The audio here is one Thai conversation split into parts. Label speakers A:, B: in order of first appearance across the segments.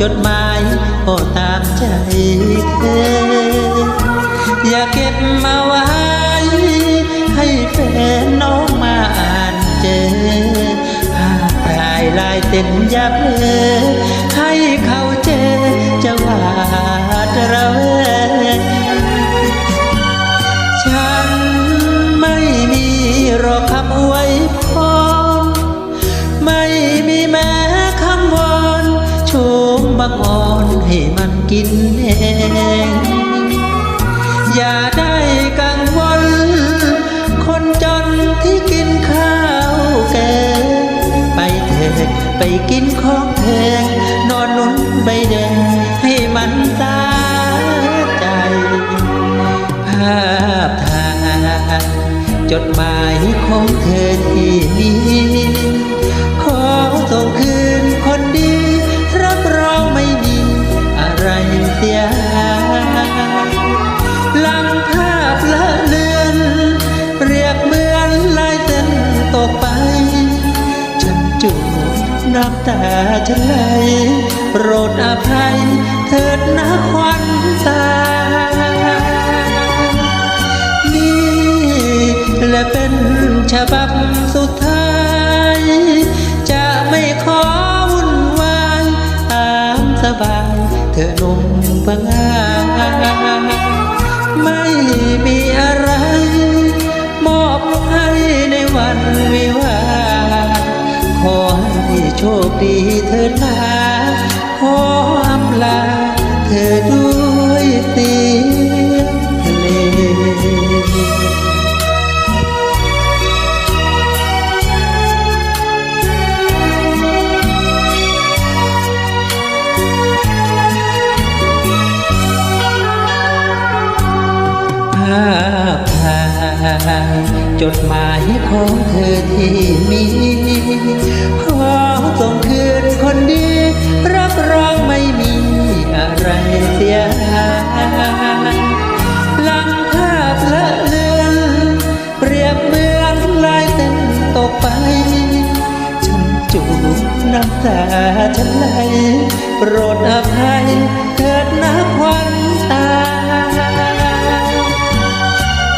A: จดหมายก็ตามใจเธอ อย่าเก็บมาไว้ ให้แฟนน้องมาอ่านเจอภาพถ่ายลายเต้นยับเลอให้เขาเจอจะหวาดระแวงฉันไม่มีรอคำอวย งอ่อนให้มันกินเองอย่าได้กังวล คนจนที่กินข้าวแกงไปเถิดไปกินของแพงนอนนุ่นใบแดงให้มันตาใจ ภาพถ่ายจดหมายของเธอที่มี น้ำตาฉันไหลโปรดอภัย เถิดนะควันตา นี่และเป็นฉบับสุดท้าย จะไม่ขอวุ่นวายตามสบาย เธอหนุ่มบางอาไม่มีอะไร มอบให้ โชคดีเถิดนาขออำลาเธอด้วยเสียงเพลงภาพถ่ายจดหมายของเธอที่มี ยาลังภาพละเลือนเปรียบเหมือนลายเส้นตกไป ฉันจูบน้ำตาฉันไหลโปรดอภัยเถิดนะควันตา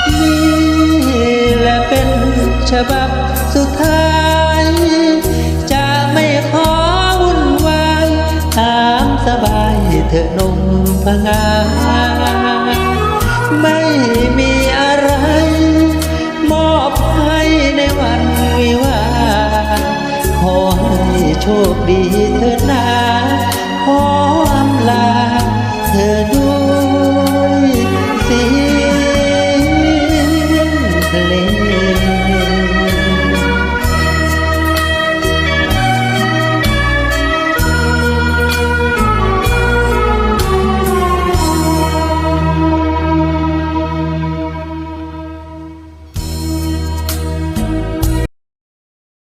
A: นี่แหละเป็นฉบับสุดท้ายจะไม่ขอวุ่นวายตามสบายเถอะนุ่ มงาไม่มีอะไร มอบให้ในวันวิวา ขอให้โชคดีเธอนาขออำลาเธอ